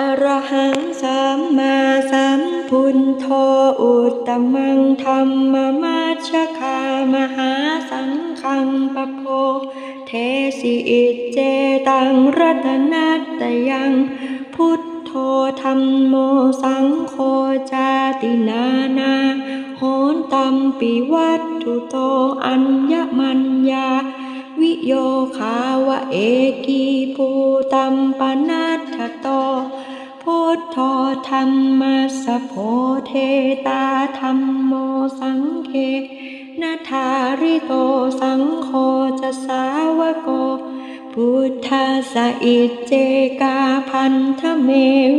อรหังสัมมาสัมพุทโธอุตตมังธรรมมัชคามหาสังฆังปะโพเทสิอิเจตังรัตนัตตยังพุทโธธรรมโมสังโฆจาตินานาโหนตัมปิวัตถุโตอัญญมัญญาวิโยคาวะเอกีภูตัมปนัตถ โตพุทธธรรมัสะโพเทตาธรรมโมสังเคนาทาริโตสังโฆจะสาวกโก พุทธาสะอิจเจกาพันธเม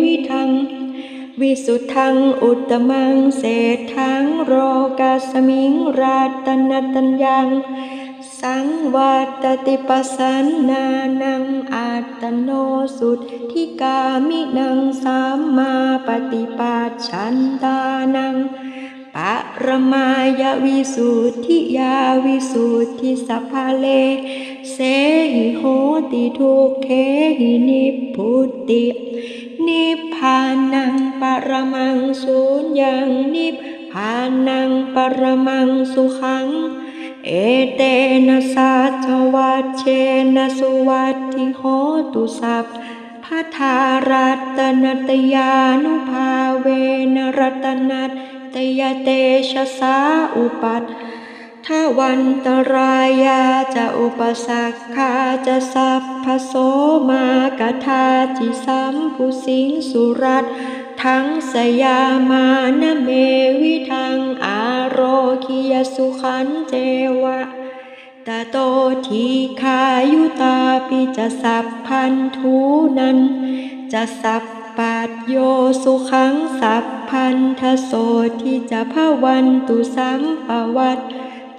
วิทัง วิสุทธังอุตมังเศรษฐังโรกัสมิงราตนตัญญัง สังวัตติปัสสันนานังอัตโนสุทธิกามินังสัมมาปฏิปัชชันตานังปะรมายวิสุทธิยาวิสุทธิสัพพะเล เสหิโหติทุกเขหินิพพุติ นิพพานังปรมังสุญญังนิพพานังปรมังสุขัง เอเตนะสัจวัชเชนะสุวัตถิโหตุสัพพทารัตนตยานุภาเวนรัตนัตตยเตชะสาอุปัตทวันตรายาจะอุปสักขาจะสัพพโสมากทาจิสัมพุสิงสุรัตทั้งสยามานเมวิทัง คิยสุขันเจวะตาโตทีคายุตาปิจะสัพพันทูนันจะสัพปัดโยสุขังสัพพันทโสที่จะพวันตุสัมปวัต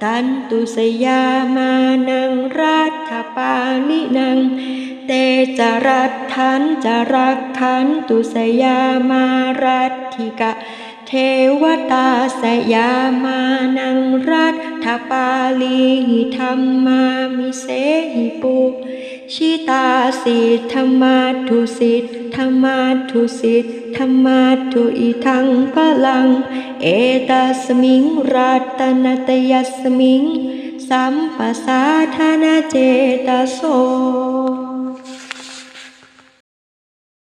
ตันตุสยามานังรัฐปาลินัง เตจรัตทันจรักขันตุสยามารัตถิกะ เทวตาสยามานังรัฐปาลีหิธรรมามิเสหิปุชิตาสิทธรรมาทุสิทธรรมาทุสิทธรรมาทุอิทังพลัง เอตัสมิงรัตนตยัสมิง สัมปสาธานาเจตโส